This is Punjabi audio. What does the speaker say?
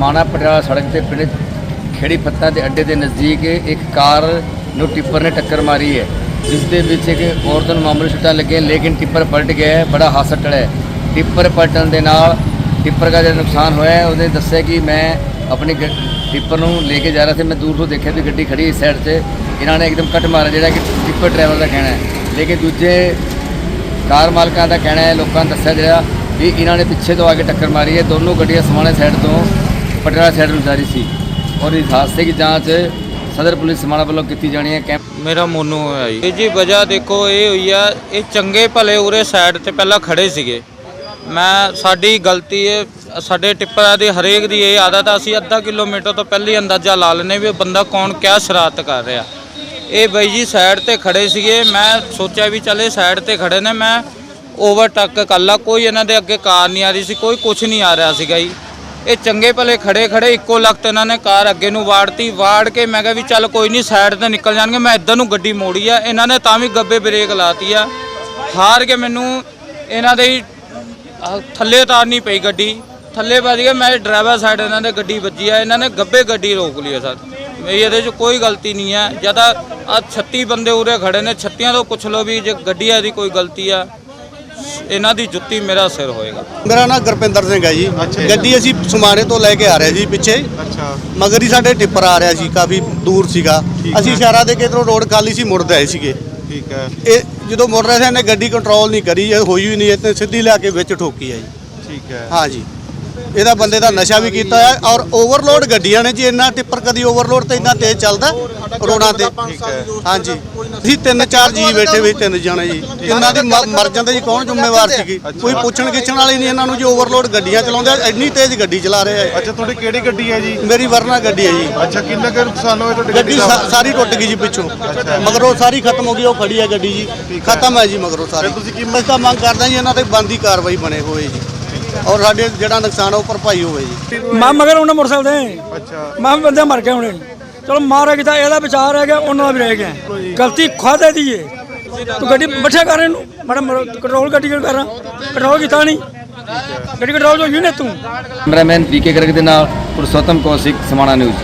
ਸਮਾਣਾ ਪਟਿਆਲਾ ਸੜਕ ਤੇ ਪਿੰਡ ਖੇੜੀ ਪੱਤਾ ਦੇ ਅੱਡੇ ਦੇ ਨਜ਼ਦੀਕ ਇੱਕ ਕਾਰ ਨੂੰ ਟਿੱਪਰ ਨੇ ਟੱਕਰ ਮਾਰੀ ਹੈ, ਜਿਸ ਦੇ ਵਿੱਚ ਇੱਕ ਔਰਤ ਨੂੰ ਮਾਮੂਲੀ ਸੱਟਾਂ ਲੱਗੀਆਂ, ਲੇਕਿਨ ਟਿੱਪਰ ਪਲਟ ਗਿਆ ਹੈ, ਬੜਾ ਹਾਦਸਾ ਟਲਿਆ ਹੈ। ਟਿੱਪਰ ਪਲਟਣ ਦੇ ਨਾਲ ਟਿੱਪਰ ਦਾ ਜਿਹੜਾ ਨੁਕਸਾਨ ਹੋਇਆ ਹੈ ਉਹਨੇ ਦੱਸਿਆ ਕਿ ਮੈਂ ਆਪਣੀ ਗ- ਟਿੱਪਰ ਨੂੰ ਲੈ ਕੇ ਜਾ ਰਿਹਾ ਸੀ, ਮੈਂ ਦੂਰ ਤੋਂ ਦੇਖਿਆ ਵੀ ਗੱਡੀ ਖੜੀ ਇਸ ਸਾਈਡ 'ਤੇ ਇਹਨਾਂ ਨੇ ਇੱਕਦਮ ਕੱਟ ਮਾਰਿਆ, ਜਿਹੜਾ ਕਿ ਟਿੱਪਰ ਡਰਾਈਵਰ ਦਾ ਕਹਿਣਾ ਹੈ ਲੇਕਿਨ ਦੂਜੇ ਕਾਰ ਮਾਲਕਾਂ ਦਾ ਕਹਿਣਾ ਹੈ, ਲੋਕਾਂ ਨੇ ਦੱਸਿਆ ਜਿਹੜਾ ਵੀ ਇਹਨਾਂ ਨੇ ਪਿੱਛੇ ਤੋਂ ਆ ਕੇ ਟੱਕਰ ਮਾਰੀ ਹੈ, ਦੋਨੋਂ ਗੱਡੀਆਂ ਸਮਾਣੇ ਸਾਈਡ ਤੋਂ ਪਟਿਆਲਾ ਸਾਈਡ ਨੂੰ ਜਾ ਸੀ ਔਰ ਇਸ ਹਾਦਸੇ ਦੀ ਜਾਂਚ ਸਦਰ ਪੁਲਿਸ ਸਮਾਣਾ ਵੱਲੋਂ ਕੀਤੀ ਜਾਣੀ ਹੈ। ਕੈਂਪ ਮੇਰਾ ਮੋਨੂ ਹੋਇਆ ਜੀ। ਇਹ ਜੀ ਵਜ੍ਹਾ ਦੇਖੋ, ਇਹ ਹੋਈ ਆ, ਇਹ ਚੰਗੇ ਭਲੇ ਉਰੇ ਸਾਈਡ ਤੇ ਪਹਿਲਾਂ ਖੜੇ ਸੀਗੇ। ਮੈਂ, ਸਾਡੀ ਗਲਤੀ ਹੈ ਸਾਡੇ ਟਿੱਪਰਾਂ ਦੀ, ਹਰੇਕ ਦੀ ਇਹ ਆਦਤ ਆ, ਅਸੀਂ ਅੱਧਾ ਕਿਲੋਮੀਟਰ ਤੋਂ ਪਹਿਲਾਂ ਅੰਦਾਜ਼ਾ ਲਾ ਲੈਨੇ ਵੀ ਇਹ ਬੰਦਾ ਕੌਣ, ਕਿਆ ਸ਼ਰਾਰਤ ਕਰ ਰਿਹਾ। ਇਹ ਬਾਈ ਜੀ ਸਾਈਡ ਤੇ ਖੜੇ ਸੀਗੇ, ਮੈਂ ਸੋਚਿਆ ਵੀ ਚੱਲੇ ਸਾਈਡ ਤੇ ਖੜੇ ਨੇ, ਮੈਂ ਓਵਰਟੇਕ ਕਰ ਲਾ, ਕੋਈ ਇਹਨਾਂ ਦੇ ਅੱਗੇ ਕਾਰ ਨਹੀਂ ਆ ਰਹੀ ਸੀ, ਕੋਈ ਕੁਝ ਨਹੀਂ ਆ ਰਿਹਾ ਸੀਗਾ ਜੀ। ਇਹ ਚੰਗੇ ਭਲੇ ਖੜੇ ਖੜੇ ਇੱਕੋ ਲਖਤ ਇਹਨਾਂ ਨੇ ਕਾਰ ਅੱਗੇ ਨੂੰ ਵਾੜਤੀ, ਵਾੜ ਕੇ ਮੈਂ ਕਿਹਾ ਵੀ ਚੱਲ ਕੋਈ ਨਹੀਂ ਸਾਈਡ ਤੇ ਨਿਕਲ ਜਾਣਗੇ, ਮੈਂ ਇੱਧਰ ਨੂੰ ਗੱਡੀ ਮੋੜੀ ਆ, ਇਹਨਾਂ ਨੇ ਤਾਂ ਵੀ ਗੱਬੇ ਬ੍ਰੇਕ ਲਾਤੀ ਆ। ਹਾਰ ਕੇ ਮੈਨੂੰ ਇਹਨਾਂ ਦੇ ਹੀ ਥੱਲੇ ਤਾਰਨੀ ਪਈ ਗੱਡੀ, ਥੱਲੇ ਵੱਜ ਗਿਆ ਮੈਂ ਡਰਾਈਵਰ ਸਾਈਡ ਇਹਨਾਂ ਦੇ ਗੱਡੀ ਵੱਜੀ ਆ, ਇਹਨਾਂ ਨੇ ਗੱਬੇ ਗੱਡੀ ਰੋਕ ਲਈ ਆ ਸਰ। ਮੇਰੀ ਇਹਦੇ 'ਚ ਕੋਈ ਗਲਤੀ ਨਹੀਂ ਹੈ ਜਦ ਆ 36 ਬੰਦੇ ਉਰੇ ਖੜੇ ਨੇ 36 ਤੋਂ ਪੁੱਛ ਲਓ ਵੀ ਜੇ ਗੱਡੀ ਆ ਦੀ ਕੋਈ ਗਲਤੀ ਆ। ਇਹਨਾਂ ਦੀ ਜੁੱਤੀ ਮੇਰਾ ਸਿਰ ਹੋਏਗਾ। ਮੇਰਾ ਨਾਮ ਗੁਰਪਿੰਦਰ ਸਿੰਘ ਹੈ ਜੀ। ਗੱਡੀ ਅਸੀਂ ਸਮਾਣੇ ਤੋਂ ਲੈ ਕੇ ਆ ਰਹੇ ਸੀ ਪਿੱਛੇ। ਅੱਛਾ। ਮਗਰ ਹੀ ਸਾਡੇ ਟਿੱਪਰ ਆ ਰਿਹਾ ਸੀ ਕਾਫੀ ਦੂਰ ਸੀਗਾ। ਅਸੀਂ। ਇਸ਼ਾਰਾ ਦੇ ਕੇ ਇਧਰੋਂ ਰੋਡ ਖਾਲੀ ਸੀ ਮੁੜਦੇ ਆਏ ਸੀਗੇ। ਠੀਕ ਹੈ। ਇਹ ਜਦੋਂ ਮੁੜ ਰਹੇ ਸੀ ਇਹਨੇ ਗੱਡੀ ਕੰਟਰੋਲ ਨਹੀਂ ਕਰੀ ਇਹ ਹੋਈ ਹੀ ਨਹੀਂ ਇਹ ਸਿੱਧੀ ਲਿਆ ਕੇ ਵਿੱਚ ਠੋਕੀ ਹੈ ਜੀ। ਠੀਕ ਹੈ। ਹਾਂ ਜੀ। ਇਹਦਾ ਬੰਦੇ ਦਾ ਨਸ਼ਾ ਵੀ ਕੀਤਾ ਹੈ ਔਰ ਓਵਰਲੋਡ ਗੱਡੀਆਂ ਨੇ ਜੀ ਇੰਨਾ ਟਿੱਪਰ ਕਦੀ ਓਵਰਲੋਡ ਤੇ ਇੰਨਾ ਤੇਜ਼ ਚੱਲਦਾ ਰੋਡਾਂ ਤੇ। ਹਾਂਜੀ। ਅਸੀਂ ਤਿੰਨ ਚਾਰ ਜੀ ਬੈਠੇ ਵੀ ਤਿੰਨ ਜਣੇ ਜੀ। ਇਹਨਾਂ ਦੀ ਮਰ ਜਾਂਦੇ ਜੀ ਕੌਣ ਜ਼ਿੰਮੇਵਾਰ ਸੀਗੀ? ਕੋਈ ਪੁੱਛਣ ਗਿੱਛਣ ਵਾਲੀ ਨਹੀਂ ਇਹਨਾਂ ਨੂੰ ਜੀ ਓਵਰਲੋਡ ਗੱਡੀਆਂ ਚਲਾਉਂਦੇ ਇੰਨੀ ਤੇਜ਼ ਗੱਡੀ ਚਲਾ ਰਹੇ ਆ ਅੱਛਾ ਤੁਹਾਡੀ ਕਿਹੜੀ ਗੱਡੀ ਹੈ ਜੀ? ਮੇਰੀ ਵਰਨਾ ਗੱਡੀ ਹੈ ਜੀ। ਅੱਛਾ ਕਿੰਨਾ ਕੁ ਨੁਕਸਾਨ ਹੋਇਆ ਤੁਹਾਡੀ ਗੱਡੀ ਸਾਰੀ ਟੁੱਟ ਗਈ ਜੀ ਪਿੱਛੋਂ। ਮਗਰੋਂ ਸਾਰੀ ਖਤਮ ਹੋ ਗਈ ਉਹ ਖੜੀ ਹੈ ਗੱਡੀ ਜੀ। ਖਤਮ ਹੈ ਜੀ ਮਗਰੋਂ ਸਾਰੀ। ਤੁਸੀਂ ਕੀ ਮੈਂ ਤਾਂ ਮੰਗ ਕਰਦਾ ਜੀ ਇਹਨਾਂ ਤੇ ਬੰਦੀ ਕਾਰਵਾਈ ਬਣੇ ਹੋਏ ਜੀ। ਔਰ ਸਾਡੇ ਜਿਹੜਾ ਨੁਕਸਾਨ ਉਹ ਭਰਪਾਈ ਹੋਵੇ ਜੀ। ਮੈਂ ਮਗਰ ਉਹਨਾਂ ਮੋਟਰਸਾਈਕਲ ਤੇ। ਅੱਛਾ। ਮੈਂ ਵੀ ਬੰਦੇ ਮਰ ਗਏ ਹੁਣੇ। ਚਲੋ ਮਾਰਿਆ ਕੀਤਾ ਇਹਦਾ ਵਿਚਾਰ ਰਹਿ ਗਿਆ ਉਹਨਾਂ ਦਾ ਵੀ ਰਹਿ ਗਿਆ। ਗਲਤੀ ਖਾਦੇ ਦੀ ਏ। ਤੂੰ ਗੱਡੀ ਬੱਠਾ ਕਰ ਇਹਨੂੰ। ਮੈਡਮ ਕੰਟਰੋਲ ਗੱਡੀ ਕਰ ਰਹਾ? ਕੰਟਰੋਲ ਕੀਤਾ ਨਹੀਂ। ਗੱਡੀ ਕੰਟਰੋਲ ਜੋ ਯੂਨਿਟ ਤੂੰ। ਕੈਮਰਾਮੈਨ ਵੀਕੇ ਗਰਗ ਦੇ ਨਾਲ ਪੁਰਸ਼ੋਤਮ ਕੌਸ਼ਿਕ ਸਮਾਣਾ ਨਿਊਜ਼